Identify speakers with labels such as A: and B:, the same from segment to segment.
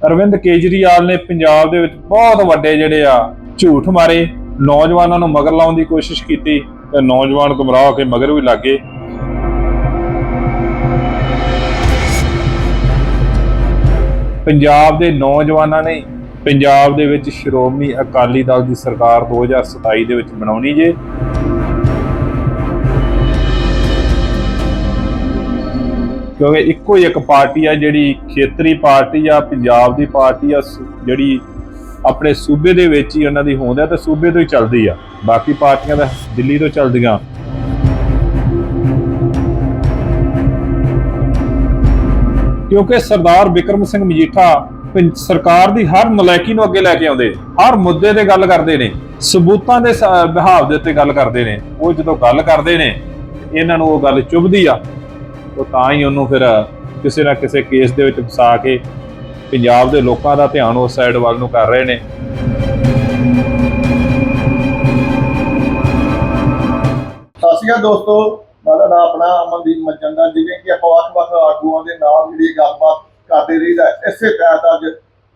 A: ਅਰਵਿੰਦ ਕੇਜਰੀਵਾਲ ਨੇ ਪੰਜਾਬ ਦੇ ਵਿੱਚ ਬਹੁਤ ਵੱਡੇ ਜਿਹੜੇ ਆ ਝੂਠ ਮਾਰੇ। ਨੌਜਵਾਨਾਂ ਨੂੰ ਮਗਰ ਲਾਉਣ ਦੀ ਕੋਸ਼ਿਸ਼ ਕੀਤੀ ਤੇ ਨੌਜਵਾਨ ਗੁੰਮਰਾਹ ਹੋ ਕੇ ਮਗਰ ਵੀ ਲੱਗੇ ਪੰਜਾਬ ਦੇ ਨੌਜਵਾਨਾਂ ਨੇ ਪੰਜਾਬ ਦੇ ਵਿੱਚ ਸ਼੍ਰੋਮਣੀ ਅਕਾਲੀ ਦਲ ਦੀ ਸਰਕਾਰ 2027 ਦੇ ਵਿੱਚ ਬਣਾਉਣੀ ਜੇ। ਕਿਉਂਕਿ ਇੱਕੋ ਹੀ ਇੱਕ ਪਾਰਟੀ ਆ ਜਿਹੜੀ ਖੇਤਰੀ ਪਾਰਟੀ ਆ, ਪੰਜਾਬ ਦੀ ਪਾਰਟੀ ਆ ਜਿਹੜੀ ਆਪਣੇ ਸੂਬੇ ਦੇ ਵਿੱਚ ਹੀ ਉਹਨਾਂ ਦੀ ਹੋਂਦ ਹੈ ਤੇ ਸੂਬੇ ਤੋਂ ਹੀ ਚੱਲਦੀ ਆ। ਬਾਕੀ ਪਾਰਟੀਆਂ ਤਾਂ ਦਿੱਲੀ ਤੋਂ ਚੱਲਦੀਆਂ। ਕਿਉਂਕਿ ਸਰਦਾਰ ਵਿਕਰਮ ਸਿੰਘ ਮਜੀਠਾ ਪੰ- ਸਰਕਾਰ ਦੀ ਹਰ ਨਲਾਇਕੀ ਨੂੰ ਅੱਗੇ ਲੈ ਕੇ ਆਉਂਦੇ, ਹਰ ਮੁੱਦੇ ਤੇ ਗੱਲ ਕਰਦੇ ਨੇ, ਸਬੂਤਾਂ ਦੇ ਸ- ਦੇ ਉੱਤੇ ਗੱਲ ਕਰਦੇ ਨੇ, ਉਹ ਜਦੋਂ ਗੱਲ ਕਰਦੇ ਨੇ, ਇਹਨਾਂ ਨੂੰ ਉਹ ਗੱਲ ਚੁਭਦੀ ਆ। ਉਹ ਤਾਂ ਹੀ ਉਹਨੂੰ ਫਿਰ ਕਿਸੇ ਨਾ ਕਿਸੇ ਕੇਸ ਦੇ ਵਿੱਚ ਫਸਾ ਕੇ ਪੰਜਾਬ ਦੇ ਲੋਕਾਂ ਦਾ ਧਿਆਨ ਉਸ ਸਾਈਡ ਵੱਲ ਨੂੰ ਕਰ ਰਹੇ ਨੇ
B: ਸਤਿ ਸ਼੍ਰੀ ਅਕਾਲ ਦੋਸਤੋ ਮੇਰਾ ਨਾਮ ਆਪਣਾ ਅਮਨਦੀਪ ਮੱਜੰਦਾ ਜਿਵੇਂ ਕਿ ਆਪਾਂ ਵੱਖ-ਵੱਖ ਆਗੂਆਂ ਦੇ ਨਾਲ ਜਿਹੜੀ ਗੱਲਬਾਤ ਕਰਦੇ ਰਹੀਦਾ ਹੈ। ਇਸੇ ਤਹਿਤ ਅੱਜ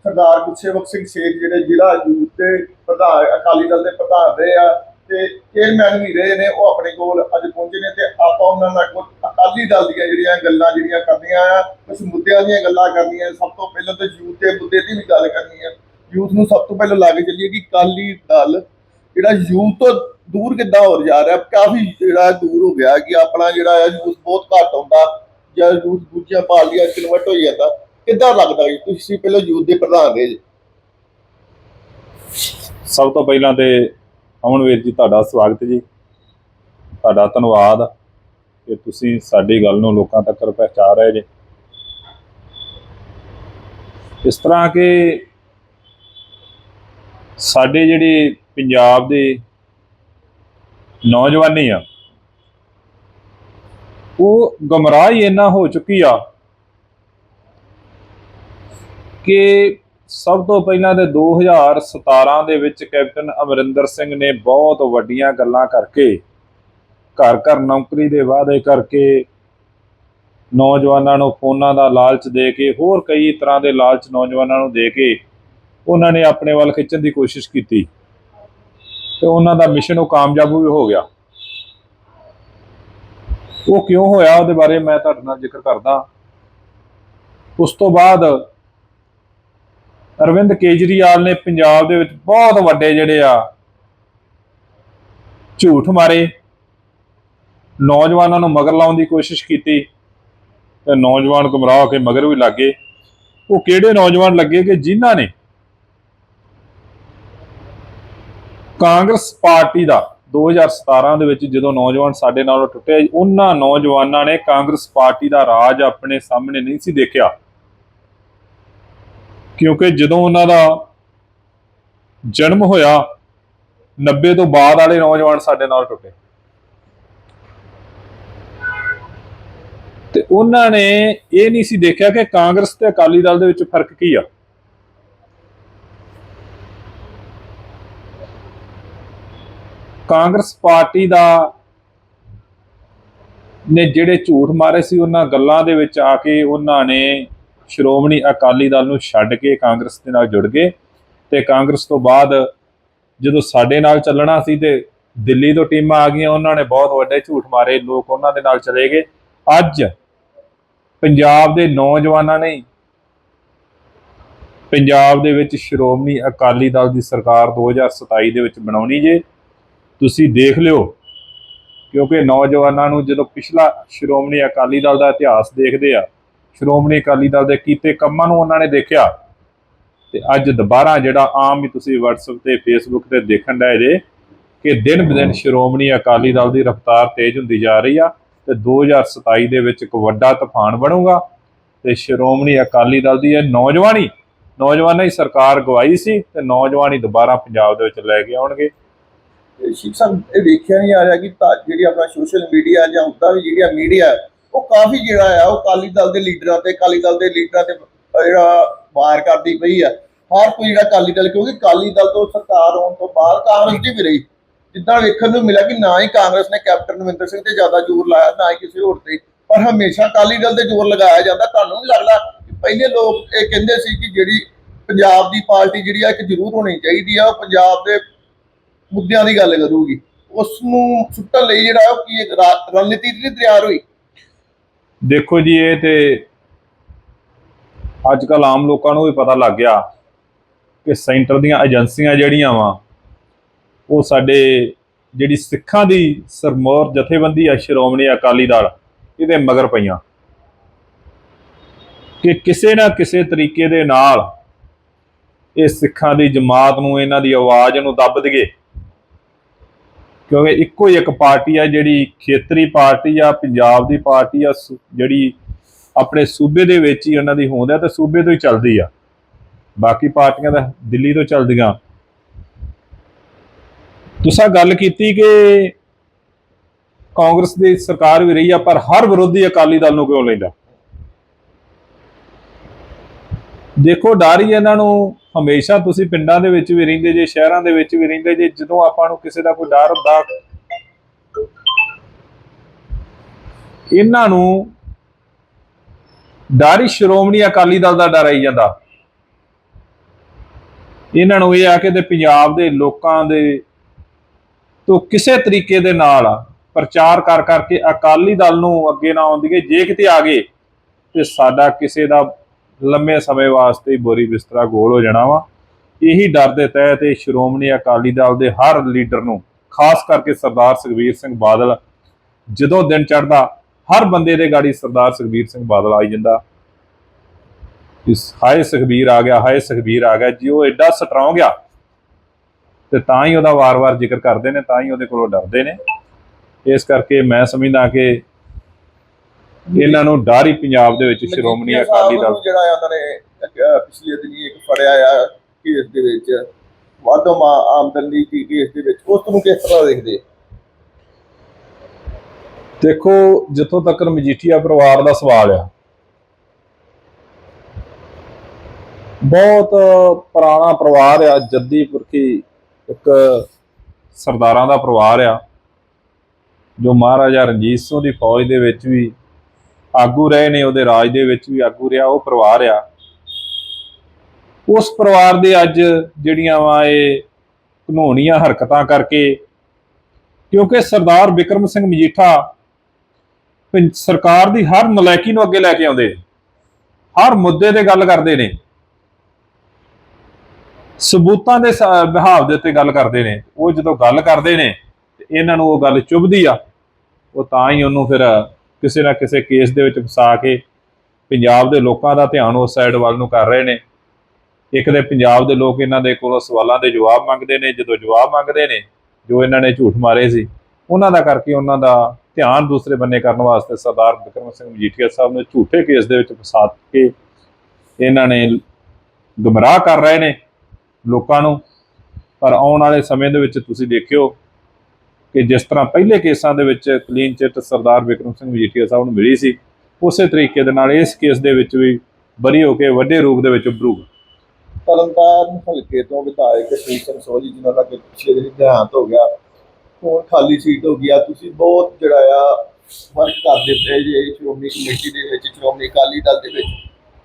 B: ਸਰਦਾਰ ਗੁਰਸੇਵਕ ਸਿੰਘ ਸ਼ੇਖ ਜਿਹੜੇ ਜ਼ਿਲ੍ਹਾ ਯੂਥ ਦੇ ਪ੍ਰਧਾਨ ਅਕਾਲੀ ਦਲ ਦੇ ਪ੍ਰਧਾਨ ਰਹੇ ਆ ਤੇ ਚੇਅਰਮੈਨ ਵੀ ਰਹੇ ਨੇ, ਉਹ ਆਪਣੇ ਕੋਲ ਅੱਜ ਪਹੁੰਚੇ ਨੇ ਤੇ ਆਪਾਂ ਉਹਨਾਂ ਨਾਲ ਕੁਝ ਅਕਾਲੀ ਦਲ ਦੀਆਂ ਜਿਹੜੀਆਂ ਗੱਲਾਂ ਜਿਹੜੀਆਂ ਕਰਨੀਆਂ ਆ, ਕੁਝ ਮੁੱਦਿਆਂ ਦੀਆਂ ਗੱਲਾਂ ਕਰਨੀਆਂ, ਸਭ ਤੋਂ ਪਹਿਲਾਂ ਤਾਂ ਯੂਥ ਦੇ ਮੁੱਦੇ ਦੀ ਵੀ ਗੱਲ ਕਰਨੀ ਹੈ ਯੂਥ ਨੂੰ ਸਭ ਤੋਂ ਪਹਿਲਾਂ ਲਾ ਚੱਲੀਏ ਕਿ ਅਕਾਲੀ ਦਲ ਜਿਹੜਾ ਯੂਥ ਤੋਂ ਦੂਰ ਕਿੱਦਾਂ ਹੋ ਜਾ ਰਿਹਾ, ਕਾਫੀ ਜਿਹੜਾ ਦੂਰ ਹੋ ਗਿਆ ਕਿ ਆਪਣਾ ਜਿਹੜਾ ਹੈ ਯੂਥ ਬਹੁਤ ਘੱਟ ਆਉਂਦਾ ਜਾਂ ਯੂਥ ਦੂਜੀਆਂ ਪਾਰਟੀਆਂ ਕਨਵਰਟ ਹੋ ਜਾਂਦਾ, ਕਿੱਦਾਂ ਲੱਗਦਾ ਜੀ? ਤੁਸੀਂ ਪਹਿਲਾਂ ਯੂਥ ਦੇ ਪ੍ਰਧਾਨ ਰਹੇ ਜੀ।
A: ਸਭ ਤੋਂ ਪਹਿਲਾਂ ਤੇ ਅਮਨਵੀਰ ਜੀ, ਤੁਹਾਡਾ ਸਵਾਗਤ ਜੀ। ਤੁਹਾਡਾ ਧੰਨਵਾਦ ਕਿ ਤੁਸੀਂ ਸਾਡੀ ਗੱਲ ਨੂੰ ਲੋਕਾਂ ਤੱਕ ਪਹੁੰਚਾ ਰਹੇ ਜੇ। ਇਸ ਤਰ੍ਹਾਂ ਕਿ ਸਾਡੇ ਜਿਹੜੇ ਪੰਜਾਬ ਦੇ ਨੌਜਵਾਨੀ ਆ, ਉਹ ਗਮਰਾਹ ਹੀ ਇੰਨਾ ਹੋ ਚੁੱਕੀ ਆ ਕਿ ਸਭ ਤੋਂ ਪਹਿਲਾਂ ਤੇ 2017 ਦੇ ਵਿੱਚ ਕੈਪਟਨ ਅਮਰਿੰਦਰ ਸਿੰਘ ਨੇ ਬਹੁਤ ਵੱਡੀਆਂ ਗੱਲਾਂ ਕਰਕੇ, ਘਰ ਘਰ ਨੌਕਰੀ ਦੇ ਵਾਅਦੇ ਕਰਕੇ, ਨੌਜਵਾਨਾਂ ਨੂੰ ਫੋਨਾਂ ਦਾ ਲਾਲਚ ਦੇ ਕੇ, ਹੋਰ ਕਈ ਤਰ੍ਹਾਂ ਦੇ ਲਾਲਚ ਨੌਜਵਾਨਾਂ ਨੂੰ ਦੇ ਕੇ ਉਹਨਾਂ ਨੇ ਆਪਣੇ ਵੱਲ ਖਿੱਚਣ ਦੀ ਕੋਸ਼ਿਸ਼ ਕੀਤੀ। ਤੇ ਉਹਨਾਂ ਦਾ ਮਿਸ਼ਨ ਉਹ ਕਾਮਯਾਬ ਵੀ ਹੋ ਗਿਆ। ਉਹ ਕਿਉਂ ਹੋਇਆ ਉਹਦੇ ਬਾਰੇ ਮੈਂ ਤੁਹਾਡੇ ਨਾਲ ਜ਼ਿਕਰ ਕਰਦਾ। ਉਸ ਤੋਂ ਬਾਅਦ ਅਰਵਿੰਦ ਕੇਜਰੀਵਾਲ ਨੇ ਪੰਜਾਬ ਦੇ ਵਿੱਚ ਬਹੁਤ ਵੱਡੇ ਜਿਹੜੇ ਆ ਝੂਠ ਮਾਰੇ। ਨੌਜਵਾਨਾਂ ਨੂੰ ਮਗਰ ਲਾਉਣ ਦੀ ਕੋਸ਼ਿਸ਼ ਕੀਤੀ ਤੇ ਨੌਜਵਾਨ ਗੁੰਮਰਾਹ ਹੋ ਕੇ ਮਗਰ ਵੀ ਲੱਗੇ ਉਹ ਕਿਹੜੇ ਨੌਜਵਾਨ ਲੱਗੇ ਕਿ ਜਿਨ੍ਹਾਂ ਨੇ ਕਾਂਗਰਸ ਪਾਰਟੀ ਦਾ 2017 ਦੇ ਵਿੱਚ ਜਦੋਂ ਨੌਜਵਾਨ ਸਾਡੇ ਨਾਲੋਂ ਟੁੱਟੇ ਉਹਨਾਂ ਨੌਜਵਾਨਾਂ ਨੇ ਕਾਂਗਰਸ ਪਾਰਟੀ ਦਾ ਰਾਜ ਆਪਣੇ ਸਾਹਮਣੇ ਨਹੀਂ ਸੀ ਦੇਖਿਆ। ਕਿਉਂਕਿ ਜਦੋਂ ਉਹਨਾਂ ਦਾ ਜਨਮ ਹੋਇਆ 90 ਤੋਂ ਬਾਅਦ ਵਾਲੇ ਨੌਜਵਾਨ ਸਾਡੇ ਨਾਲ ਟੁੱਟੇ। ਤੇ ਉਹਨਾਂ ਨੇ ਇਹ ਨਹੀਂ ਸੀ ਦੇਖਿਆ ਕਿ ਕਾਂਗਰਸ ਤੇ ਅਕਾਲੀ ਦਲ ਦੇ ਵਿੱਚ ਫ਼ਰਕ ਕੀ ਆ। ਕਾਂਗਰਸ ਪਾਰਟੀ ਦਾ ਨੇ ਜਿਹੜੇ ਝੂਠ ਮਾਰੇ ਸੀ, ਉਹਨਾਂ ਗੱਲਾਂ ਦੇ ਵਿੱਚ ਆ ਕੇ ਉਹਨਾਂ ਨੇ ਸ਼੍ਰੋਮਣੀ ਅਕਾਲੀ ਦਲ ਨੂੰ ਛੱਡ ਕੇ ਕਾਂਗਰਸ ਦੇ ਨਾਲ ਜੁੜ ਗਏ ਤੇ ਕਾਂਗਰਸ ਤੋਂ ਬਾਅਦ ਜਦੋਂ ਸਾਡੇ ਨਾਲ ਚੱਲਣਾ ਸੀ ਤੇ ਦਿੱਲੀ ਤੋਂ ਟੀਮਾਂ ਆ ਗਈਆਂ, ਉਹਨਾਂ ਨੇ ਬਹੁਤ ਵੱਡੇ ਝੂਠ ਮਾਰੇ, ਲੋਕ ਉਹਨਾਂ ਦੇ ਨਾਲ ਚਲੇ ਗਏ। ਅੱਜ ਪੰਜਾਬ ਦੇ ਨੌਜਵਾਨਾਂ ਨੇ ਪੰਜਾਬ ਦੇ ਵਿੱਚ ਸ਼੍ਰੋਮਣੀ ਅਕਾਲੀ ਦਲ ਦੀ ਸਰਕਾਰ 2027 ਦੇ ਵਿੱਚ ਬਣਾਉਣੀ ਜੇ। ਤੁਸੀਂ ਦੇਖ ਲਿਓ, ਕਿਉਂਕਿ ਨੌਜਵਾਨਾਂ ਨੂੰ ਜਦੋਂ ਪਿਛਲਾ ਸ਼੍ਰੋਮਣੀ ਅਕਾਲੀ ਦਲ ਦਾ ਇਤਿਹਾਸ ਦੇਖਦੇ ਆ ਸ਼੍ਰੋਮਣੀ ਅਕਾਲੀ ਦਲ ਦੇ ਕੀਤੇ ਕੰਮਾਂ ਨੂੰ ਉਹਨਾਂ ਨੇ ਦੇਖਿਆ। ਤੇ ਅੱਜ ਦੁਬਾਰਾ ਜਿਹੜਾ ਆਮ ਹੀ ਤੁਸੀਂ WhatsApp ਤੇ Facebook ਤੇ ਦੇਖਣ ਡਏ ਜੇ ਕਿ ਦਿਨ ਬ ਦਿਨ ਸ਼੍ਰੋਮਣੀ ਅਕਾਲੀ ਦਲ ਦੀ ਰਫ਼ਤਾਰ ਤੇਜ਼ ਹੁੰਦੀ ਜਾ ਰਹੀ ਆ ਤੇ 2027 ਦੇ ਵਿੱਚ ਇੱਕ ਵੱਡਾ ਤੂਫਾਨ ਬਣੂਗਾ ਤੇ ਸ਼੍ਰੋਮਣੀ ਅਕਾਲੀ ਦਲ ਦੀ ਇਹ ਨੌਜਵਾਨੀ ਨੌਜਵਾਨਾਂ ਦੀ ਸਰਕਾਰ ਗਵਾਈ ਸੀ ਤੇ ਨੌਜਵਾਨੀ ਦੁਬਾਰਾ ਪੰਜਾਬ ਦੇ ਵਿੱਚ ਲੈ ਕੇ ਆਉਣਗੇ।
B: ਸਾਹਿਬ ਇਹ ਵੇਖਿਆ ਨਹੀਂ ਆ ਰਿਹਾ ਕਿ ਜਿਹੜੀ ਆਪਣਾ ਸੋਸ਼ਲ ਮੀਡੀਆ ਜਾਂ ਉਦਾਂ ਵੀ ਜਿਹੜੀਆਂ ਮੀਡੀਆ ਉਹ ਕਾਫੀ ਜਿਹੜਾ ਆ, ਉਹ ਅਕਾਲੀ ਦਲ ਦੇ ਲੀਡਰਾਂ ਤੇ, ਅਕਾਲੀ ਦਲ ਦੇ ਲੀਡਰਾਂ ਤੇ ਜਿਹੜਾ ਵਾਰ ਕਰਦੀ ਪਈ ਆ। ਹਰ ਕੋਈ ਜਿਹੜਾ ਅਕਾਲੀ ਦਲ, ਕਿਉਂਕਿ ਅਕਾਲੀ ਦਲ ਤੋਂ ਸਰਕਾਰ ਆਉਣ ਤੋਂ ਬਾਅਦ ਕਾਂਗਰਸ ਦੀ ਵੀ ਰਹੀ। ਜਿੱਦਾਂ ਵੇਖਣ ਨੂੰ ਮਿਲਿਆ ਕਿ ਨਾ ਹੀ ਕਾਂਗਰਸ ਨੇ ਕੈਪਟਨ ਅਮਰਿੰਦਰ ਸਿੰਘ ਤੇ ਜ਼ਿਆਦਾ ਜ਼ੋਰ ਲਾਇਆ, ਨਾ ਹੀ ਕਿਸੇ ਹੋਰ ਤੇ। ਪਰ ਹਮੇਸ਼ਾ ਅਕਾਲੀ ਦਲ ਤੇ ਜ਼ੋਰ ਲਗਾਇਆ ਜਾਂਦਾ। ਤੁਹਾਨੂੰ ਨਹੀਂ ਲੱਗਦਾ ਪਹਿਲੇ ਲੋਕ ਇਹ ਕਹਿੰਦੇ ਸੀ ਕਿ ਜਿਹੜੀ ਪੰਜਾਬ ਦੀ ਪਾਰਟੀ ਜਿਹੜੀ ਆ, ਇੱਕ ਜ਼ਰੂਰ ਹੋਣੀ ਚਾਹੀਦੀ ਆ, ਉਹ ਪੰਜਾਬ ਦੇ ਮੁੱਦਿਆਂ ਦੀ ਗੱਲ ਕਰੂਗੀ। ਉਸ ਨੂੰ ਸੁੱਟਣ ਲਈ ਜਿਹੜਾ ਉਹ ਕੀ ਇੱਕ ਰਣਨੀਤੀ ਜਿਹੜੀ ਤਿਆਰ ਹੋਈ
A: ਦੇਖੋ ਜੀ, ਇਹ ਤੇ ਅੱਜ ਕੱਲ ਆਮ ਲੋਕਾਂ ਨੂੰ ਵੀ ਪਤਾ ਲੱਗ ਗਿਆ ਕਿ ਸੈਂਟਰ ਦੀਆਂ ਏਜੰਸੀਆਂ ਜਿਹੜੀਆਂ ਵਾ, ਉਹ ਸਾਡੇ ਜਿਹੜੀ ਸਿੱਖਾਂ ਦੀ ਸਰਮੌਰ ਜਥੇਬੰਦੀ ਆ, ਸ਼੍ਰੋਮਣੀ ਅਕਾਲੀ ਦਲ, ਇਹਦੇ ਮਗਰ ਪਈਆਂ। ਕਿ ਕਿਸੇ ਨਾ ਕਿਸੇ ਤਰੀਕੇ ਦੇ ਨਾਲ ਇਹ ਸਿੱਖਾਂ ਦੀ ਜਮਾਤ ਨੂੰ, ਇਹਨਾਂ ਦੀ ਆਵਾਜ਼ ਨੂੰ ਦੱਬ ਦਈਏ। ਕਿਉਂਕਿ ਇੱਕੋ ਹੀ ਇੱਕ ਪਾਰਟੀ ਆ, ਜਿਹੜੀ ਖੇਤਰੀ ਪਾਰਟੀ ਆ, ਪੰਜਾਬ ਦੀ ਪਾਰਟੀ ਆ, ਸੂ- ਜਿਹੜੀ ਆਪਣੇ ਸੂਬੇ ਦੇ ਵਿੱਚ ਹੀ ਉਹਨਾਂ ਦੀ ਹੋਂਦ ਹੈ ਤੇ ਸੂਬੇ ਤੋਂ ਹੀ ਚੱਲਦੀ ਆ। ਬਾਕੀ ਪਾਰਟੀਆਂ ਤਾਂ ਦਿੱਲੀ ਤੋਂ ਚੱਲਦੀਆਂ। ਤੁਸੀਂ ਗੱਲ ਕੀਤੀ ਕਿ ਕਾਂਗਰਸ ਦੀ ਸਰਕਾਰ ਵੀ ਰਹੀ ਆ, ਪਰ ਹਰ ਵਿਰੋਧੀ ਅਕਾਲੀ ਦਲ ਨੂੰ ਕਿਉਂ ਲੈਂਦਾ? ਦੇਖੋ, ਡਰ ਹੀ ਇਹਨਾਂ ਨੂੰ ਹਮੇਸ਼ਾ ਤੁਸੀਂ ਪਿੰਡਾਂ ਦੇ ਵਿੱਚ ਵੀ ਰਹਿੰਦੇ ਜੇ, ਸ਼ਹਿਰਾਂ ਦੇ ਵਿੱਚ ਵੀ ਰਹਿੰਦੇ ਜੇ, ਜਦੋਂ ਆਪਾਂ ਨੂੰ ਕਿਸੇ ਦਾ ਕੋਈ ਡਰ ਹੁੰਦਾ, ਇਹਨਾਂ ਨੂੰ ਡਰ ਹੀ ਸ਼੍ਰੋਮਣੀ ਅਕਾਲੀ ਦਲ ਦਾ ਡਰ ਆਈ ਜਾਂਦਾ। ਇਹਨਾਂ ਨੂੰ ਇਹ ਆ ਕੇ ਤੇ ਪੰਜਾਬ ਦੇ ਲੋਕਾਂ ਦੇ ਤੋਂ ਕਿਸੇ ਤਰੀਕੇ ਦੇ ਨਾਲ ਪ੍ਰਚਾਰ ਕਰ ਕਰਕੇ ਅਕਾਲੀ ਦਲ ਨੂੰ ਅੱਗੇ ਨਾ ਆਉਂਦੀਏ ਜੇ ਕਿਤੇ ਆ ਗਏ ਤੇ ਸਾਡਾ ਕਿਸੇ ਦਾ ਲੰਮੇ ਸਮੇਂ ਵਾਸਤੇ ਹੀ ਬੋਰੀ ਬਿਸਤਰਾ ਗੋਲ ਹੋ ਜਾਣਾ ਵਾ। ਇਹੀ ਡਰ ਦੇ ਤਹਿਤ ਇਹ ਸ਼੍ਰੋਮਣੀ ਅਕਾਲੀ ਦਲ ਦੇ ਹਰ ਲੀਡਰ ਨੂੰ, ਖਾਸ ਕਰਕੇ ਸਰਦਾਰ ਸੁਖਬੀਰ ਸਿੰਘ ਬਾਦਲ, ਜਦੋਂ ਦਿਨ ਚੜ੍ਹਦਾ, ਹਰ ਬੰਦੇ ਦੇ ਗਾੜੀ ਸਰਦਾਰ ਸੁਖਬੀਰ ਸਿੰਘ ਬਾਦਲ ਆਈ ਜਾਂਦਾ। ਇਸ ਹਾਏ ਸੁਖਬੀਰ ਆ ਗਿਆ, ਹਾਏ ਸੁਖਬੀਰ ਆ ਗਿਆ, ਜੀ ਉਹ ਐਡਾ ਸਟਰੋਂਗ ਆ, ਤੇ ਤਾਂ ਹੀ ਉਹਦਾ ਵਾਰ-ਵਾਰ ਜ਼ਿਕਰ ਕਰਦੇ ਨੇ, ਤਾਂ ਹੀ ਉਹਦੇ ਕੋਲੋਂ ਡਰਦੇ ਨੇ। ਇਸ ਕਰਕੇ ਮੈਂ ਸਮਝਦਾ ਕਿ ਇਹਨਾਂ ਨੂੰ ਡਰ ਪੰਜਾਬ ਦੇ ਵਿੱਚ ਸ਼੍ਰੋਮਣੀ ਅਕਾਲੀ ਦਲ
B: ਜਿਹੜਾ ਆ ਉਹਨਾਂ ਨੇ ਪਿਛਲੇ ਦਿਨੀ ਇੱਕ ਫੜਿਆ ਆ ਕੇਸ ਦੇ ਵਿੱਚ। ਵਾਧੋ ਆਮਦਨੀ ਦੀ ਕੇਸ ਦੇ ਵਿੱਚ। ਉਸ ਨੂੰ ਕਿਸ ਤਰ੍ਹਾਂ ਦੇਖਦੇ?
A: ਦੇਖੋ ਜਿੱਥੋਂ ਤੱਕ ਮਜੀਠੀਆ ਪਰਿਵਾਰ ਦਾ ਸਵਾਲ ਆ ਬਹੁਤ ਪੁਰਾਣਾ ਪਰਿਵਾਰ ਆ। ਜੱਦੀ ਪੁਰਖੀ ਇੱਕ ਸਰਦਾਰਾਂ ਦਾ ਪਰਿਵਾਰ ਆ ਜੋ ਮਹਾਰਾਜਾ ਰਣਜੀਤ ਸਿੰਘ ਦੀ ਫੌਜ ਦੇ ਵਿੱਚ ਵੀ ਆਗੂ ਰਹੇ ਨੇ, ਉਹਦੇ ਰਾਜ ਦੇ ਵਿੱਚ ਵੀ ਆਗੂ ਰਿਹਾ, ਉਹ ਪਰਿਵਾਰ ਆ। ਉਸ ਪਰਿਵਾਰ ਦੇ ਅੱਜ ਜਿਹੜੀਆਂ ਵਾ ਇਹ ਘਨੋਣੀਆਂ ਹਰਕਤਾਂ ਕਰਕੇ, ਕਿਉਂਕਿ ਸਰਦਾਰ ਵਿਕਰਮ ਸਿੰਘ ਮਜੀਠਾ ਸਰਕਾਰ ਦੀ ਹਰ ਨਲਾਇਕੀ ਨੂੰ ਅੱਗੇ ਲੈ ਕੇ ਆਉਂਦੇ ਹਰ ਮੁੱਦੇ ਤੇ ਗੱਲ ਕਰਦੇ ਨੇ, ਸਬੂਤਾਂ ਦੇ ਵਿਹਾਵ ਦੇ ਉੱਤੇ ਗੱਲ ਕਰਦੇ ਨੇ, ਉਹ ਜਦੋਂ ਗੱਲ ਕਰਦੇ ਨੇ ਇਹਨਾਂ ਨੂੰ ਉਹ ਗੱਲ ਚੁਭਦੀ ਆ, ਉਹ ਤਾਂ ਹੀ ਉਹਨੂੰ ਫਿਰ ਕਿਸੇ ਨਾ ਕਿਸੇ ਕੇਸ ਦੇ ਵਿੱਚ ਫਸਾ ਕੇ ਪੰਜਾਬ ਦੇ ਲੋਕਾਂ ਦਾ ਧਿਆਨ ਉਸ ਸਾਈਡ ਵੱਲ ਨੂੰ ਕਰ ਰਹੇ ਨੇ। ਇੱਕ ਦੇ ਪੰਜਾਬ ਦੇ ਲੋਕ ਇਹਨਾਂ ਦੇ ਕੋਲੋਂ ਸਵਾਲਾਂ ਦੇ ਜਵਾਬ ਮੰਗਦੇ ਨੇ, ਜਦੋਂ ਜਵਾਬ ਮੰਗਦੇ ਨੇ, ਜੋ ਇਹਨਾਂ ਨੇ ਝੂਠ ਮਾਰੇ ਸੀ, ਉਹਨਾਂ ਦਾ ਕਰਕੇ ਉਹਨਾਂ ਦਾ ਧਿਆਨ ਦੂਸਰੇ ਬੰਨੇ ਕਰਨ ਵਾਸਤੇ ਸਰਦਾਰ ਬਿਕਰਮ ਸਿੰਘ ਮਜੀਠੀਆ ਸਾਹਿਬ ਨੇ ਝੂਠੇ ਕੇਸ ਦੇ ਵਿੱਚ ਫਸਾ ਕੇ ਇਹਨਾਂ ਨੇ ਗੁੰਮਰਾਹ ਕਰ ਰਹੇ ਨੇ ਲੋਕਾਂ ਨੂੰ। ਪਰ ਆਉਣ ਵਾਲੇ ਸਮੇਂ ਦੇ ਵਿੱਚ ਤੁਸੀਂ ਦੇਖਿਓ ਕਿ ਜਿਸ ਤਰ੍ਹਾਂ ਪਹਿਲੇ ਕੇਸਾਂ ਦੇ ਵਿੱਚ ਕਲੀਨ ਚਿੱਟ ਸਰਦਾਰ ਬਿਕਰਮ ਸਿੰਘ ਮਜੀਠੀਆ ਸਾਹਿਬ ਨੂੰ ਮਿਲੀ ਸੀ ਉਸੇ ਤਰੀਕੇ ਦੇ ਨਾਲ ਇਸ ਕੇਸ ਦੇ ਵਿੱਚ ਵੀ ਬਰੀ ਹੋ ਕੇ ਵੱਡੇ ਰੂਪ ਦੇ ਵਿੱਚ ਉੱਭਰੂਗਾ
B: ਤਰਨਤਾਰਨ ਹਲਕੇ ਤੋਂ ਵਿਧਾਇਕ ਸ਼੍ਰੀ ਸਿੰਘ ਸੋਢੀ ਜਿਨ੍ਹਾਂ ਦਾ ਕਿ ਪਿਛਲੇ ਦਿਨ ਦੇਹਾਂਤ ਹੋ ਗਿਆ ਹੁਣ ਖਾਲੀ ਸੀਟ ਹੋ ਗਿਆ ਤੁਸੀਂ ਬਹੁਤ ਜਿਹੜਾ ਆ ਵਰਕ ਕਰਦੇ ਪਏ ਜੇ ਸ਼੍ਰੋਮਣੀ ਕਮੇਟੀ ਦੇ ਵਿੱਚ ਸ਼੍ਰੋਮਣੀ ਅਕਾਲੀ ਦਲ ਦੇ ਵਿੱਚ।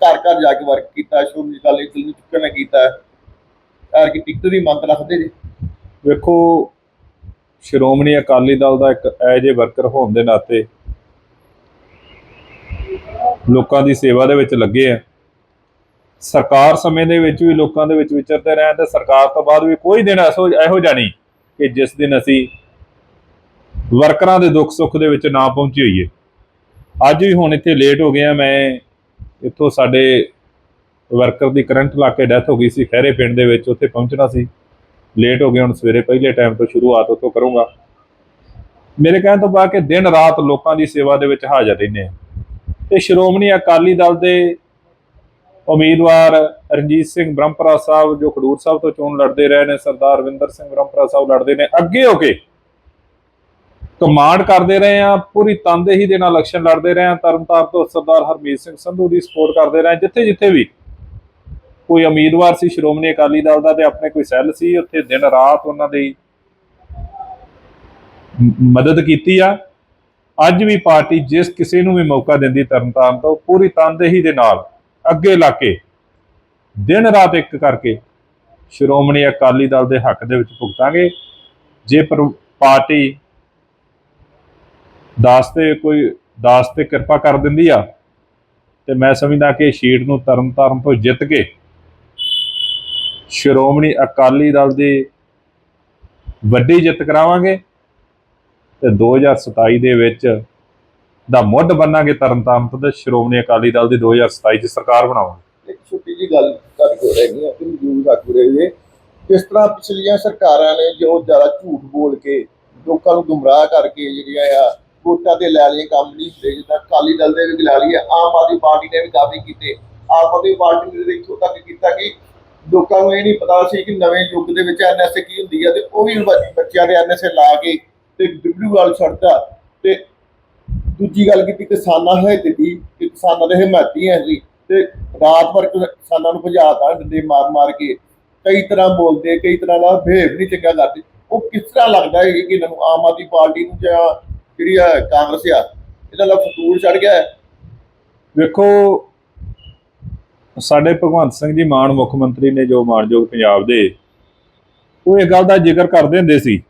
B: ਘਰ ਘਰ ਜਾ ਕੇ ਵਰਕ ਕੀਤਾ ਸ਼੍ਰੋਮਣੀ ਅਕਾਲੀ ਦਲ ਨੂੰ ਚੁੱਕਣਾ ਕੀਤਾ। ਐਰ ਕਿ ਟਿਕਟ ਦੀ ਮੰਗ ਰੱਖਦੇ ਜੀ?
A: ਵੇਖੋ ਸ਼੍ਰੋਮਣੀ ਅਕਾਲੀ ਦਲ ਦਾ ਇੱਕ ਐਜ ਏ ਵਰਕਰ ਹੋਣ ਦੇ ਨਾਤੇ ਲੋਕਾਂ ਦੀ ਸੇਵਾ ਦੇ ਵਿੱਚ ਲੱਗੇ ਆ। ਸਰਕਾਰ ਸਮੇਂ ਦੇ ਵਿੱਚ ਵੀ ਲੋਕਾਂ ਦੇ ਵਿੱਚ ਵਿਚਰਦੇ ਰਹੇ ਤੇ ਸਰਕਾਰ ਤੋਂ ਬਾਅਦ ਵੀ ਕੋਈ ਦਿਨ ਐਸੋ ਇਹੋ ਜਿਹਾ ਨਹੀਂ ਕਿ ਜਿਸ ਦਿਨ ਅਸੀਂ ਵਰਕਰਾਂ ਦੇ ਦੁੱਖ ਸੁੱਖ ਦੇ ਵਿੱਚ ਨਾ ਪਹੁੰਚੀ ਹੋਈਏ। ਅੱਜ ਵੀ ਹੁਣ ਇੱਥੇ ਲੇਟ ਹੋ ਗਿਆ ਮੈਂ ਇੱਥੋਂ ਸਾਡੇ ਵਰਕਰ ਦੀ ਕਰੰਟ ਲਾ ਕੇ ਡੈਥ ਹੋ ਗਈ ਸੀ। ਖਹਿਰੇ ਪਿੰਡ ਦੇ ਵਿੱਚ ਉੱਥੇ ਪਹੁੰਚਣਾ ਸੀ। ਲੇਟ ਹੋ ਗਏ, ਹੁਣ ਸਵੇਰੇ ਪਹਿਲੇ ਟਾਈਮ ਤੋਂ ਸ਼ੁਰੂਆਤ ਉੱਥੋਂ ਕਰੂੰਗਾ। ਮੇਰੇ ਕਹਿਣ ਤੋਂ ਬਾਅਦ ਕਿ ਦਿਨ ਰਾਤ ਲੋਕਾਂ ਦੀ ਸੇਵਾ ਦੇ ਵਿੱਚ ਹਾਜ਼ਰ ਰਹਿੰਦੇ ਆ ਤੇ ਸ਼੍ਰੋਮਣੀ ਅਕਾਲੀ ਦਲ ਦੇ ਉਮੀਦਵਾਰ ਰਣਜੀਤ ਸਿੰਘ ਬ੍ਰਹਮਪੁਰਾ ਸਾਹਿਬ, ਜੋ ਖਡੂਰ ਸਾਹਿਬ ਤੋਂ ਚੋਣ ਲੜਦੇ ਰਹੇ ਨੇ, ਸਰਦਾਰ ਵਿੰਦਰ ਸਿੰਘ ਬ੍ਰਹਮਪੁਰਾ ਸਾਹਿਬ ਲੜਦੇ ਨੇ, ਅੱਗੇ ਹੋ ਕੇ ਕਮਾਂਡ ਕਰਦੇ ਰਹੇ ਆ ਪੂਰੀ ਤਨਦੇਹੀ ਦੇ ਨਾਲ ਇਲੈਕਸ਼ਨ ਲੜਦੇ ਰਹੇ ਆ ਤਰਨਤਾਰਨ ਤੋਂ ਸਰਦਾਰ ਹਰਮੀਤ ਸਿੰਘ ਸੰਧੂ ਦੀ ਸਪੋਰਟ ਕਰਦੇ ਰਹੇ ਜਿੱਥੇ ਜਿੱਥੇ ਵੀ ਕੋਈ ਉਮੀਦਵਾਰ ਸੀ, ਸ਼੍ਰੋਮਣੀ ਅਕਾਲੀ ਦਲ ਦਾ ਤੇ ਆਪਣੇ ਕੋਈ ਸੈੱਲ ਸੀ? ਉੱਥੇ ਦਿਨ ਰਾਤ ਉਹਨਾਂ ਦੀ ਮਦਦ ਕੀਤੀ ਆ। ਅੱਜ ਵੀ ਪਾਰਟੀ ਜਿਸ ਕਿਸੇ ਨੂੰ ਵੀ ਮੌਕਾ ਦਿੰਦੀ ਤਰਨਤਾਰਨ ਤੋਂ, ਪੂਰੀ ਤਨਦੇਹੀ ਦੇ ਨਾਲ ਅੱਗੇ ਲਾ ਕੇ ਦਿਨ ਰਾਤ ਇੱਕ ਕਰਕੇ ਸ਼੍ਰੋਮਣੀ ਅਕਾਲੀ ਦਲ ਦੇ ਹੱਕ ਦੇ ਵਿੱਚ ਭੁਗਤਾਂਗੇ। ਜੇ ਪਰ- ਪਾਰਟੀ ਦਾਸ ਤੇ ਕੋਈ ਦਾਸ ਤੇ ਕਿਰਪਾ ਕਰ ਦਿੰਦੀ ਆ, ਤੇ ਮੈਂ ਸਮਝਦਾ ਕਿ ਸ਼ੀਟ ਨੂੰ ਤਰਨ ਤਾਰਨ ਤੋਂ ਜਿੱਤ ਕੇ ਸ਼੍ਰੋਮਣੀ ਅਕਾਲੀ ਦਲ ਦੀ ਵੱਡੀ ਜਿੱਤ ਕਰਾਵਾਂਗੇ ਤੇ 2027 ਦੇ ਵਿੱਚ ਦਾ ਮੁੱਢ ਬੰਨਾਂਗੇ ਤਰਨ ਤੋਂ ਤੇ ਸ਼੍ਰੋਮਣੀ ਅਕਾਲੀ ਦਲ ਦੀ 2027 ਚ ਸਰਕਾਰ ਬਣਾਵਾਂਗੇ।
B: ਇੱਕ ਛੋਟੀ ਜੀ ਗੱਲ ਤੁਹਾਡੇ ਕੋਲ ਰਹਿ ਗਈ ਕਿ ਮੌਜੂਦ ਆਗੂ ਰਹੇ ਜੇ ਕਿਸ ਤਰ੍ਹਾਂ ਪਿਛਲੀਆਂ ਸਰਕਾਰਾਂ ਨੇ ਜੋ ਜ਼ਿਆਦਾ ਝੂਠ ਬੋਲ ਕੇ ਲੋਕਾਂ ਨੂੰ ਗੁੰਮਰਾਹ ਕਰਕੇ ਜਿਹੜੀਆਂ ਆ, ਵੋਟਾਂ ਤੇ ਲੈ ਲਏ ਕੰਮ ਨਹੀਂ ਹੁੰਦੇ, ਜਿੱਦਾਂ ਅਕਾਲੀ ਦਲ ਦੇ ਵੀ ਲੈ ਲਈਏ ਆਮ ਆਦਮੀ ਪਾਰਟੀ ਨੇ ਵੀ ਕਾਫੀ ਕੀਤੇ। ਆਮ ਆਦਮੀ ਪਾਰਟੀ ਨੇ ਇੱਥੋਂ ਤੱਕ ਕੀਤਾ ਕਿ ਲੋਕਾਂ ਨੂੰ ਇਹ ਨਹੀਂ ਪਤਾ ਸੀ ਕਿ ਨਵੇਂ ਯੁੱਗ ਦੇ ਵਿੱਚ ਐਨਐਸਏ ਕੀ ਹੁੰਦੀ ਹੈ ਤੇ ਉਹ ਵੀ ਬੱਚਿਆਂ ਦੇ ਐਨਐਸਏ ਲਾ ਕੇ ਤੇ ਡਿਬਲੂ ਵਾਲ ਛੱਡਦਾ ਤੇ ਦੂਜੀ ਗੱਲ ਕੀਤੀ ਕਿਸਾਨਾਂ ਹੈ ਦੀ ਕਿ ਕਿਸਾਨਾਂ ਦੇ ਹਿਮਾਇਤੀ ਹੈ ਜੀ ਤੇ ਰਾਤ ਭਰ ਕਿਸਾਨਾਂ ਨੂੰ ਭਜਾਤਾ ਡੰਡੇ ਮਾਰ ਮਾਰ ਕੇ। ਕਈ ਤਰ੍ਹਾਂ ਬੋਲਦੇ, ਕਈ ਤਰ੍ਹਾਂ ਦਾ ਬਿਹੇਵ ਨਹੀਂ ਚੰਗਾ ਕਰਦੇ। ਉਹ ਕਿਸ ਤਰ੍ਹਾਂ ਲੱਗਦਾ ਹੈ ਕਿ ਇਹਨਾਂ ਨੂੰ ਆਮ ਆਦਮੀ ਪਾਰਟੀ ਨੂੰ ਜਾਂ ਜਿਹੜੀ ਆ ਕਾਂਗਰਸ ਆ, ਇਹਦਾ ਦਾ ਫਤੂਰ ਚੜ ਗਿਆ। ਹੈ
A: ਵੇਖੋ ਸਾਡੇ ਭਗਵੰਤ ਸਿੰਘ ਜੀ ਮਾਨ ਮੁੱਖ ਮੰਤਰੀ ਨੇ ਜੋ ਮਾਨਯੋਗ ਪੰਜਾਬ ਦੇ ਉਹ ਇਹ ਗੱਲ ਦਾ ਜ਼ਿਕਰ ਕਰਦੇ ਹੁੰਦੇ ਸੀ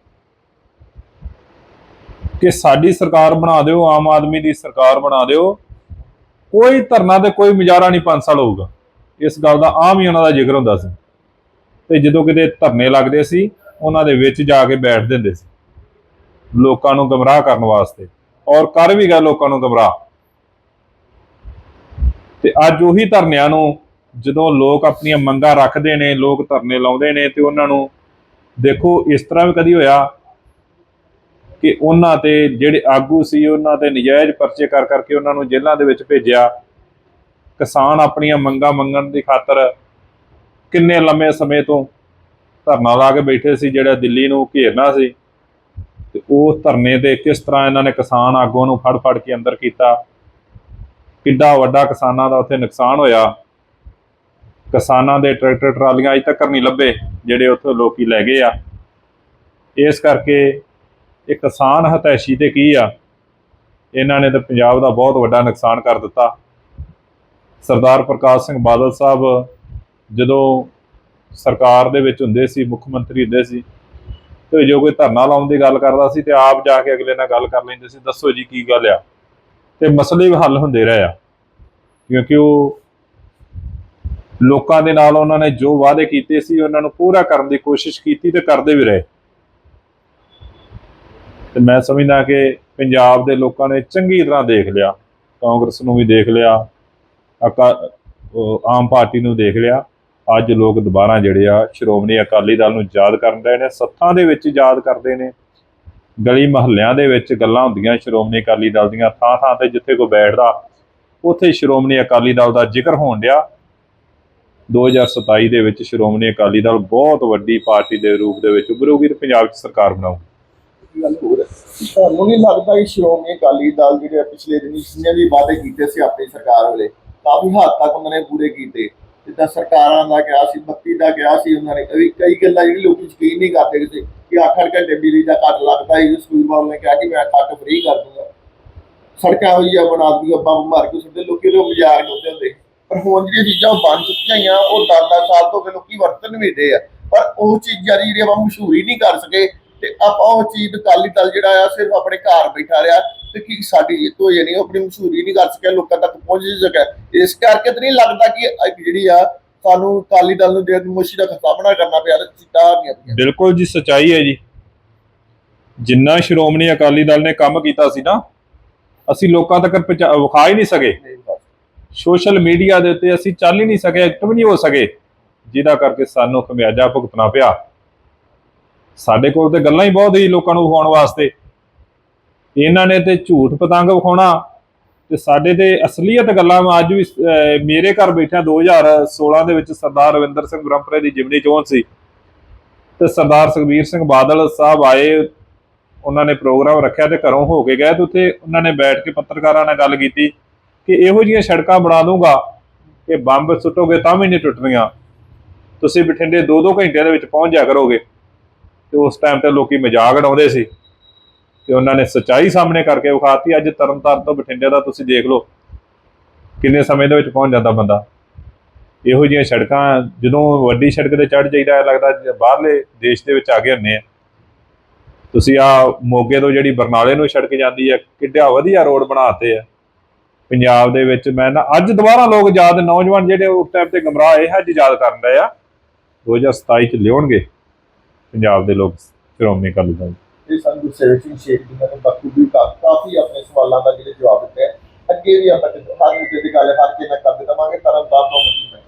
A: ਕਿ ਸਾਡੀ ਸਰਕਾਰ ਬਣਾ ਦਿਓ, ਆਮ ਆਦਮੀ ਦੀ ਸਰਕਾਰ ਬਣਾ ਦਿਓ, ਕੋਈ ਧਰਨਾ ਤੇ ਕੋਈ ਮੁਜ਼ਾਹਰਾ ਨਹੀਂ 5 ਸਾਲ ਹੋਊਗਾ। ਇਸ ਗੱਲ ਦਾ ਆਮ ਹੀ ਉਹਨਾਂ ਦਾ ਜ਼ਿਕਰ ਹੁੰਦਾ ਸੀ। ਤੇ ਜਦੋਂ ਕਿਤੇ ਧਰਨੇ ਲੱਗਦੇ ਸੀ, ਉਹਨਾਂ ਦੇ ਵਿੱਚ ਜਾ ਕੇ ਬੈਠ ਦਿੰਦੇ ਸੀ। ਲੋਕਾਂ ਨੂੰ ਗਮਰਾਹ ਕਰਨ ਵਾਸਤੇ। ਔਰ ਕਰ ਵੀ ਗਏ ਲੋਕਾਂ ਨੂੰ ਗਮਰਾਹ। ਤੇ ਅੱਜ ਉਹੀ ਧਰਨਿਆਂ ਨੂੰ ਜਦੋਂ ਲੋਕ ਆਪਣੀਆਂ ਮੰਗਾਂ ਰੱਖਦੇ ਨੇ, ਲੋਕ ਧਰਨੇ ਲਾਉਂਦੇ ਨੇ ਤੇ ਉਹਨਾਂ ਨੂੰ ਦੇਖੋ ਇਸ ਤਰ੍ਹਾਂ ਵੀ ਕਦੀ ਹੋਇਆ ਕਿ ਉਹਨਾਂ ਤੇ ਜਿਹੜੇ ਆਗੂ ਸੀ, ਉਹਨਾਂ ਤੇ ਨਜਾਇਜ਼ ਪਰਚੇ ਕਰ ਕਰਕੇ ਉਹਨਾਂ ਨੂੰ ਜੇਲ੍ਹਾਂ ਦੇ ਵਿੱਚ ਭੇਜਿਆ। ਕਿਸਾਨ ਆਪਣੀਆਂ ਮੰਗਾਂ ਮੰਗਣ ਦੀ ਖਾਤਰ ਕਿੰਨੇ ਲੰਮੇ ਸਮੇਂ ਤੋਂ ਧਰਨਾ ਲਾ ਕੇ ਬੈਠੇ ਸੀ, ਜਿਹੜਾ ਦਿੱਲੀ ਨੂੰ ਘੇਰਨਾ ਸੀ ਤੇ ਉਹ ਧਰਨੇ ਤੇ ਕਿਸ ਤਰ੍ਹਾਂ ਇਹਨਾਂ ਨੇ ਕਿਸਾਨ ਆਗੂਆਂ ਨੂੰ ਫੜ ਫੜ ਕੇ ਅੰਦਰ ਕੀਤਾ। ਕਿੱਡਾ ਵੱਡਾ ਕਿਸਾਨਾਂ ਦਾ ਉੱਥੇ ਨੁਕਸਾਨ ਹੋਇਆ। ਕਿਸਾਨਾਂ ਦੇ ਟਰੈਕਟਰ, ਟਰਾਲੀਆਂ ਅਜੇ ਤੱਕ ਨਹੀਂ ਲੱਭੇ, ਜਿਹੜੇ ਉੱਥੋਂ ਲੋਕੀ ਲੈ ਗਏ ਆ। ਇਸ ਕਰਕੇ ਇਹ ਕਿਸਾਨ ਹਤੈਸ਼ੀ ਤੇ ਕੀ ਆ? ਇਹਨਾਂ ਨੇ ਤਾਂ ਪੰਜਾਬ ਦਾ ਬਹੁਤ ਵੱਡਾ ਨੁਕਸਾਨ ਕਰ ਦਿੱਤਾ। ਸਰਦਾਰ ਪ੍ਰਕਾਸ਼ ਸਿੰਘ ਬਾਦਲ ਸਾਹਿਬ ਜਦੋਂ ਸਰਕਾਰ ਦੇ ਵਿੱਚ ਹੁੰਦੇ ਸੀ, ਮੁੱਖ ਮੰਤਰੀ ਹੁੰਦੇ ਸੀ, ਤੇ ਜੋ ਕੋਈ ਧਰਨਾ ਲਾਉਣ ਦੀ ਗੱਲ ਕਰਦਾ ਸੀ ਤੇ ਆਪ ਜਾ ਕੇ ਅਗਲੇ ਨਾਲ ਗੱਲ ਕਰ ਲੈਂਦੇ ਸੀ, ਦੱਸੋ ਜੀ ਕੀ ਗੱਲ ਆ? ਤੇ ਮਸਲੇ ਵੀ ਹੱਲ ਹੁੰਦੇ ਰਹੇ ਆ। ਕਿਉਂਕਿ ਉਹ ਲੋਕਾਂ ਦੇ ਨਾਲ ਉਹਨਾਂ ਨੇ ਜੋ ਵਾਅਦੇ ਕੀਤੇ ਸੀ, ਉਹਨਾਂ ਨੂੰ ਪੂਰਾ ਕਰਨ ਦੀ ਕੋਸ਼ਿਸ਼ ਕੀਤੀ ਤੇ ਕਰਦੇ ਵੀ ਰਹੇ। ਤੇ ਮੈਂ ਸਮਝਦਾ ਕਿ ਪੰਜਾਬ ਦੇ ਲੋਕਾਂ ਨੇ ਚੰਗੀ ਤਰ੍ਹਾਂ ਦੇਖ ਲਿਆ, ਕਾਂਗਰਸ ਨੂੰ ਵੀ ਦੇਖ ਲਿਆ, ਅਕਾ ਆਮ ਪਾਰਟੀ ਨੂੰ ਦੇਖ ਲਿਆ। ਅੱਜ ਲੋਕ ਦੁਬਾਰਾ ਜਿਹੜੇ ਆ, ਸ਼੍ਰੋਮਣੀ ਅਕਾਲੀ ਦਲ ਨੂੰ ਯਾਦ ਕਰਨ ਰਹੇ ਨੇ, ਸੱਥਾਂ ਦੇ ਵਿੱਚ ਯਾਦ ਕਰਦੇ ਨੇ। ਗਲੀ ਮਹੱਲਿਆਂ ਦੇ ਵਿੱਚ ਗੱਲਾਂ ਹੁੰਦੀਆਂ, ਸ਼੍ਰੋਮਣੀ ਅਕਾਲੀ ਦਲ ਦੀਆਂ ਥਾਂ ਥਾਂ ਤੇ ਜਿੱਥੇ ਕੋਈ ਬੈਠਦਾ, ਉੱਥੇ ਸ਼੍ਰੋਮਣੀ ਅਕਾਲੀ ਦਲ ਦਾ ਜ਼ਿਕਰ ਹੋਣ ਡਿਆ। 2027 ਦੇ ਵਿੱਚ ਸ਼੍ਰੋਮਣੀ ਅਕਾਲੀ ਦਲ ਬਹੁਤ ਵੱਡੀ ਪਾਰਟੀ ਦੇ ਰੂਪ ਦੇ ਵਿੱਚ ਉਭਰੂਗੀ ਤੇ ਪੰਜਾਬ 'ਚ ਸਰਕਾਰ
B: ਬਣਾਊਗੀ। ਤੁਹਾਨੂੰ ਨਹੀਂ ਲੱਗਦਾ ਕਿ ਸ਼੍ਰੋਮਣੀ ਅਕਾਲੀ ਦਲ ਜਿਹੜੇ ਪਿਛਲੇ ਦਿਨੀ ਜਿੰਨੇ ਵੀ ਵਾਅਦੇ ਕੀਤੇ ਸੀ ਆਪਣੀ ਸਰਕਾਰ ਵੇਲੇ, ਕਾਫੀ ਹੱਦ ਤੱਕ ਉਹਨਾਂ ਨੇ ਪੂਰੇ ਕੀਤੇ। ਜਿੱਦਾਂ ਸਰਕਾਰਾਂ ਦਾ ਕਿਹਾ ਸੀ, ਬੱਤੀ ਦਾ ਕਿਹਾ ਸੀ, ਉਹਨਾਂ ਨੇ ਕਈ ਗੱਲਾਂ ਜਿਹੜੀ ਲੋਕ ਯਕੀਨ ਨਹੀਂ ਕਰਦੇ ਕਿਸੇ। ਕਿ 8-8 ਘੰਟੇ ਬਿਜਲੀ ਦਾ ਕੱਟ ਲੱਗਦਾ ਹੈ ਸਕੂਲ ਵਾਲ ਨੇ ਕਿਹਾ ਕਿ ਮੈਂ ਕੱਟ ਫ੍ਰੀ ਕਰ ਦੂੰਗਾ। ਸੜਕਾਂ ਹੋਈਆਂ ਬਣਾ ਦੂੰਗਾ ਬੰਬ ਮਾਰ ਕੇ ਸਿੱਧੇ ਲੋਕੀ ਨੂੰ ਮਜ਼ਾਕ ਉਡਾਉਂਦੇ ਹੁੰਦੇ ਪਰ ਹੁਣ ਜਿਹੜੀਆਂ ਚੀਜ਼ਾਂ ਬਣ ਚੁੱਕੀਆਂ ਆ ਉਹ 10-10 ਸਾਲ ਤੋਂ ਲੋਕੀ ਵਰਤਨ ਵੀ ਦੇ ਆ। ਪਰ ਉਹ ਚੀਜ਼ਾਂ ਦੀ ਜਿਹੜੀ ਆਪਾਂ ਮਸ਼ਹੂਰੀ ਨਹੀਂ ਕਰ ਸਕੇ, ਤੇ ਆਪਾਂ ਉਹ ਚੀਜ਼ ਅਕਾਲੀ ਦਲ ਜਿਹੜਾ ਆ, ਸਿਰਫ ਆਪਣੇ ਘਰ ਬੈਠਾ ਰਿਹਾ, ਤੇ ਕੀ ਸਾਡੀ ਜਿੱਤ ਹੋ ਜਾਣੀ, ਉਹ ਆਪਣੀ ਮਸ਼ਹੂਰੀ ਨਹੀਂ ਕਰ ਸਕਿਆ, ਲੋਕਾਂ ਤੱਕ ਪਹੁੰਚ ਨਹੀਂ ਸਕਿਆ। ਇਸ ਕਰਕੇ ਤੇ ਨਹੀਂ ਲੱਗਦਾ ਕਿ ਜਿਹੜੀ ਆ ਸਾਨੂੰ ਅਕਾਲੀ ਦਲ ਨੂੰ ਜਿਹੜਾ ਮੁਸ਼ੀ ਦਾ ਸਾਹਮਣਾ ਕਰਨਾ ਪਿਆ ਤੇ ਚਿੱਟਾ ਨਹੀਂ ਆਪਣੀਆਂ
A: ਬਿਲਕੁਲ ਜੀ ਸਚਾਈ ਹੈ ਜੀ। ਜਿੰਨਾ ਸ਼੍ਰੋਮਣੀ ਅਕਾਲੀ ਦਲ ਨੇ ਕੰਮ ਕੀਤਾ ਸੀ ਨਾ ਅਸੀਂ ਲੋਕਾਂ ਤੱਕ ਵਿਖਾ ਹੀ ਨਹੀਂ ਸਕੇ। ਸੋਸ਼ਲ ਮੀਡੀਆ ਦੇ ਉੱਤੇ ਅਸੀਂ ਚੱਲ ਹੀ ਨਹੀਂ ਸਕੇ ਐਕਟਿਵ ਨਹੀਂ ਹੋ ਸਕੇ। ਜਿਹਦਾ ਕਰਕੇ ਸਾਨੂੰ ਖਮਿਆਜਾ ਭੁਗਤਣਾ ਪਿਆ। ਸਾਡੇ ਕੋਲ ਤੇ ਗੱਲਾਂ ਹੀ ਬਹੁਤ ਹੀ ਲੋਕਾਂ ਨੂੰ ਵਿਖਾਉਣ ਵਾਸਤੇ। ਇਹਨਾਂ ਨੇ ਤੇ ਝੂਠ ਪਤੰਗ ਵਿਖਾਉਣਾ ਤੇ ਸਾਡੇ ਤੇ ਅਸਲੀਅਤ ਗੱਲਾਂ ਮੈਂ ਅੱਜ ਵੀ ਮੇਰੇ ਘਰ ਬੈਠਿਆ 2016 ਦੇ ਵਿੱਚ ਸਰਦਾਰ ਰਵਿੰਦਰ ਸਿੰਘ ਬ੍ਰਹਮਪੁਰੇ ਦੀ ਜਿਮਨੀ ਚੋਣ ਸੀ। ਤੇ ਸਰਦਾਰ ਸੁਖਬੀਰ ਸਿੰਘ ਬਾਦਲ ਸਾਹਿਬ ਆਏ, ਉਹਨਾਂ ਨੇ ਪ੍ਰੋਗਰਾਮ ਰੱਖਿਆ ਤੇ ਘਰੋਂ ਹੋ ਕੇ ਗਏ ਤੇ ਉੱਥੇ ਉਹਨਾਂ ਨੇ ਬੈਠ ਕੇ ਪੱਤਰਕਾਰਾਂ ਨਾਲ ਗੱਲ ਕੀਤੀ ਕਿ ਇਹੋ ਜਿਹੀਆਂ ਸੜਕਾਂ ਬਣਾ ਦੂੰਗਾ ਕਿ ਬੰਬ ਸੁੱਟੋਗੇ ਤਾਂ ਵੀ ਨਹੀਂ ਟੁੱਟਣੀਆਂ। ਤੁਸੀਂ ਬਠਿੰਡੇ 2-2 ਘੰਟਿਆਂ ਦੇ ਵਿੱਚ ਪਹੁੰਚ ਜਾ ਕਰੋਗੇ। ਤੇ ਉਸ ਟਾਈਮ ਤੇ ਲੋਕੀ ਮਜ਼ਾਕ ਉਡਾਉਂਦੇ ਸੀ। ਤੇ ਉਹਨਾਂ ਨੇ ਸੱਚਾਈ ਸਾਹਮਣੇ ਕਰਕੇ ਵਿਖਾਤੀ। ਅੱਜ ਤਰਨਤਾਰਨ ਤੋਂ ਬਠਿੰਡੇ ਦਾ ਤੁਸੀਂ ਦੇਖ ਲਓ ਕਿੰਨੇ ਸਮੇਂ ਦੇ ਵਿੱਚ ਪਹੁੰਚ ਜਾਂਦਾ ਬੰਦਾ। ਇਹੋ ਜਿਹੀਆਂ ਸੜਕਾਂ, ਜਦੋਂ ਵੱਡੀ ਸੜਕ ਤੇ ਚੜ ਜਾਈਦਾ ਲੱਗਦਾ ਬਾਹਰਲੇ ਦੇਸ਼ ਦੇ ਵਿੱਚ ਆ ਗਏ ਹੁੰਨੇ ਆ। ਤੁਸੀਂ ਆ ਮੋਗੇ ਤੋਂ ਜਿਹੜੀ ਬਰਨਾਲੇ ਨੂੰ ਸੜਕ ਜਾਂਦੀ ਹੈ ਕਿੱਡਾ ਵਧੀਆ ਰੋਡ ਬਣਾਤੇ ਆ। ਪੰਜਾਬ ਦੇ ਵਿੱਚ ਮੈਂ ਨਾ, ਅੱਜ ਦੁਬਾਰਾ ਲੋਕ ਯਾਦ, ਨੌਜਵਾਨ ਜਿਹੜੇ ਉਸ ਟਾਈਮ ਤੇ ਗਮਰਾਹ ਇਹ ਅੱਜ ਯਾਦ ਕਰਨ ਰਹੇ ਆ 2027 ਚ ਲਿਆਉਣਗੇ। ਪੰਜਾਬ ਦੇ ਲੋਕ ਸ਼੍ਰੋਮਣੀ ਅਕਾਲੀ ਦਲ।
B: ਤੇ ਸਾਨੂੰ ਗੁਰਸੇਵਕ ਸਿੰਘ ਸ਼ੇਖ ਜੀ ਨੇ ਬਖੂਬੀ ਕਾਫੀ ਆਪਣੇ ਸਵਾਲਾਂ ਦਾ ਜਿਹੜੇ ਜਵਾਬ ਦਿੱਤੇ ਅੱਗੇ ਵੀ ਆਪਾਂ ਹਰ ਮੁੱਦੇ ਦੀ ਗੱਲ ਹਰ ਕੇ ਨਾ ਕਰ ਦੇਵਾਂਗੇ ਤਰਨਤਾਰਨ ਤੋਂ